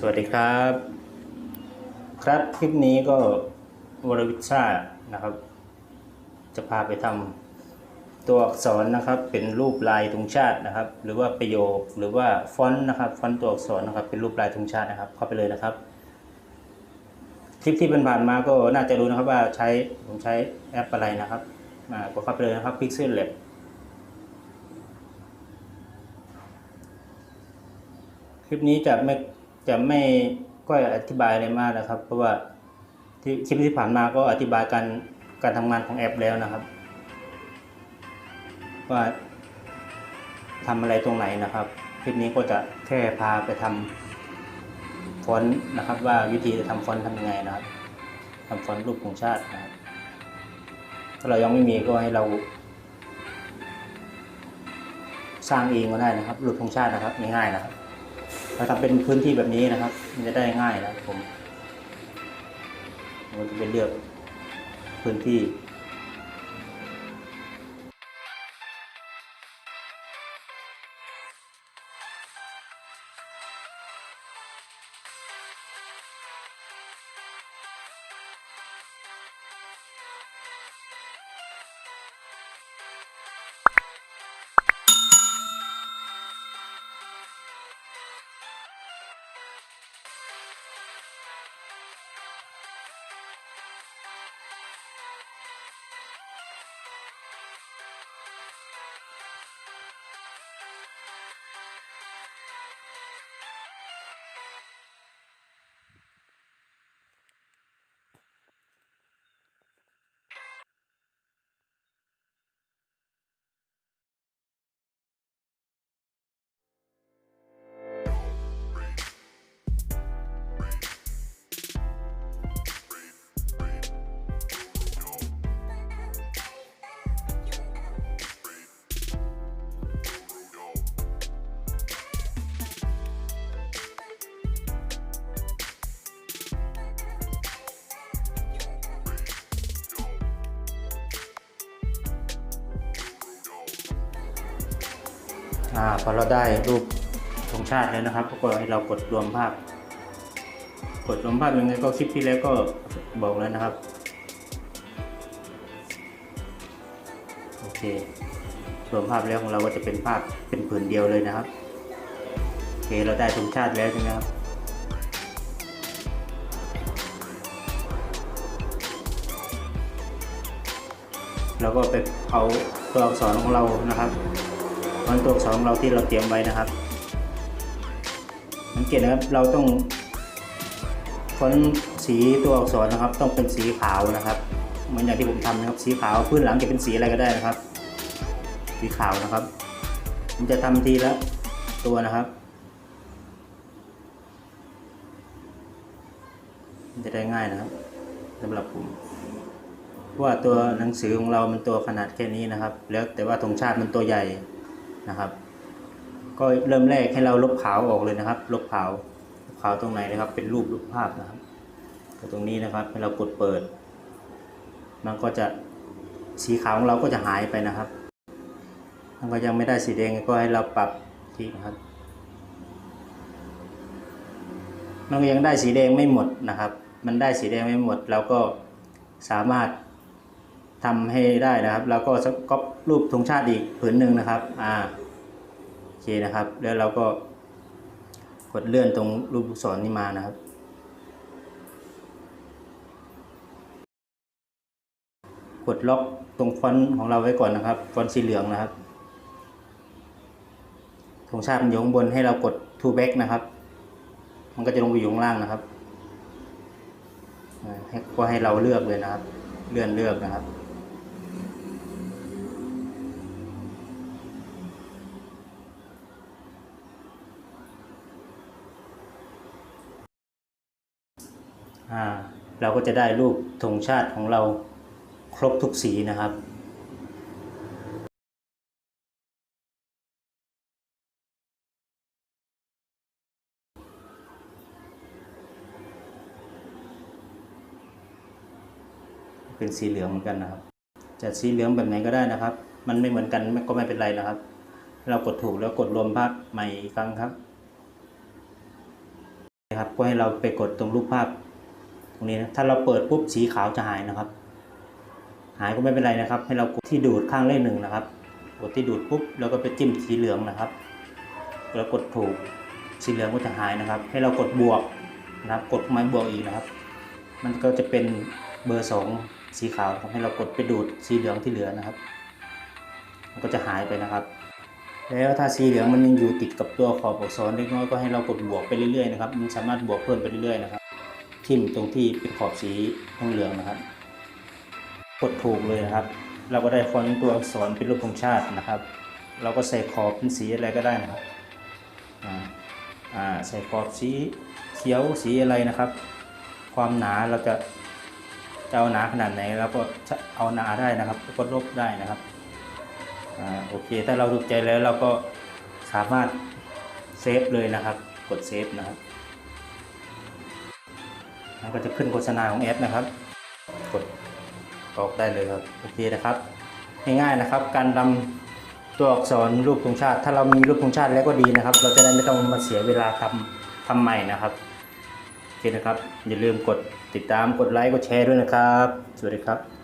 สวัสดีครับ ครับคลิปนี้ก็วรวิชานะครับ จะพาไปทำตัวอักษรนะครับเป็นรูปลายธงชาตินะครับ หรือว่าประโยคหรือว่าฟอนต์นะครับฟอนต์ตัวอักษรนะครับเป็นรูปลายธงชาตินะครับ เข้าไปเลยนะครับคลิปที่ผ่านมาก็น่าจะรู้นะครับว่าใช้ผมใช้แอปอะไรนะครับอ่าก็เข้าไปเลยนะครับ Pixel Lab คลิปนี้จะไม่ จะไม่ก็อธิบายอะไรมากนะครับ เพราะว่าที่คลิปที่ผ่านมาก็อธิบายการการทำงานของแอปแล้วนะครับ ว่าทำอะไรตรงไหนนะครับ คลิปนี้ก็จะแค่พาไปทำฟอนต์นะครับ ว่าวิธีจะทำฟอนต์ทำยังไงนะครับทำฟอนต์รูปของชาตินะครับ ถ้าเรายังไม่มีก็ให้เรา สร้างเองก็ได้นะครับรูปธงชาตินะครับง่ายๆนะครับ ถ้าทำเป็นพื้นที่แบบนี้นะครับ มันจะได้ง่ายนะครับผมผมจะเป็นเลือกพื้นที่ อ่าพอเราได้รูปธงชาติแล้วนะครับก็ให้เรากดรวมภาพ กดรวมภาพยังไงก็คลิปที่แล้วก็บอกแล้วนะครับโอเครวมภาพแล้วของเราก็จะเป็นภาพเป็นผืนเดียวเลยนะครับโอเคเราได้ธงชาติแล้วใช่ไหมครับเราก็ไปเอาตัวอักษรของเรานะครับ มันตัวอักษรของเราที่เราเตรียมไว้นะครับสังเกตนะครับเราต้องฟอนต์สีตัวอักษรนะครับ ต้องเป็นสีขาวนะครับเหมือนอย่างที่ผมทำนะครับ สีขาวพื้นหลังจะเป็นสีอะไรก็ได้นะครับ สีขาวนะครับผมจะทำทีละตัวนะครับจะได้ง่ายนะครับสำหรับผมเพราะว่าตัวหนังสือของเรามันตัวขนาดแค่นี้นะครับ แล้วแต่ว่าธงชาติมันตัวใหญ่ นะครับ ก็เริ่มแรกให้เราลบขาวออกเลยนะครับ ลบขาวลบขาวตรงไหนนะครับ เป็นรูปรูปภาพนะครับก็ตรงนี้นะครับให้เรากดเปิด มันก็จะสีขาวของเราก็จะหายไปนะครับมันก็ยังไม่ได้สีแดงก็ให้เราปรับที่นะครับมันก็ยังได้สีแดงไม่หมดนะครับ มันได้สีแดงไม่หมดเราก็สามารถ ทำให้ได้นะครับ แล้วก็ก๊อปรูปธงชาติอีกผืนหนึ่งนะครับอ่าโอเคนะครับ แล้วเราก็กดเลื่อนตรงรูปลูกศรนี้มานะครับ กดล็อกตรงฟอนต์ของเราไว้ก่อนนะครับฟอนต์สีเหลืองนะครับธงชาติมันอยู่ข้างบนให้เรากด to back นะครับ มันก็จะลงไปอยู่ข้างล่างนะครับก็ให้เราเลือกเลยนะครับ เลื่อนเลือกนะครับ เราก็จะได้รูปธงชาติของเราครบทุกสีนะครับเป็นสีเหลืองเหมือนกันนะครับจะสีเหลืองแบบไหนก็ได้นะครับ มันไม่เหมือนกันก็ไม่เป็นไรนะครับ เรากดถูกแล้วกดรวมภาพใหม่อีกครั้งครับนะครับ ก็ให้เราไปกดตรงรูปภาพ ตรงนี้นะถ้าเราเปิดปุ๊บสีขาวจะหายนะครับ หายก็ไม่เป็นไรนะครับ ให้เรากดที่ดูดข้างเลขหนึ่งนะครับ กดที่ดูดปุ๊บแล้วก็ไปจิ้มสีเหลืองนะครับแล้วกดถูกสีเหลืองก็จะหายนะครับ ให้เรากดบวกนะครับ กดไม้บวกอีกนะครับ มันก็จะเป็นเบอร์สองสีขาวครับให้เรากดไปดูดสีเหลืองที่เหลือนะครับ มันก็จะหายไปนะครับ แล้วถ้าสีเหลืองมันยังอยู่ติดกับตัวขอบอักษรเล็กน้อยก็ให้เรากดบวกไปเรื่อยๆนะครับ มันสามารถบวกเพิ่มไปเรื่อยๆนะครับ ทิ่มตรงที่เป็นขอบสีเหลืองนะครับ กดถูกเลยนะครับ เราก็ได้ฟอนต์ตัวอักษรเป็นรูปธงชาตินะครับ เราก็ใส่ขอบเป็นสีอะไรก็ได้นะครับใส่ขอบสีเขียวสีอะไรนะครับ ความหนาเราจะจะเอาหนาขนาดไหนเราก็เอาหนาได้นะครับก็ลบได้นะครับอโอเค ถ้าเราถูกใจแล้วเราก็สามารถเซฟเลยนะครับ กดเซฟนะครับ แล้วก็จะขึ้นโฆษณาของแอดนะครับ กดออกได้เลยครับโอเคนะครับ ง่ายๆนะครับ การนำตัวอักษรรูปธงชาติ ถ้าเรามีรูปธงชาติแล้วก็ดีนะครับ เราจะได้ไม่ต้องมาเสียเวลาทำทำใหม่นะครับโอเคนะครับ อย่าลืมกดติดตามกดไลค์กดแชร์ด้วยนะครับ สวัสดีครับ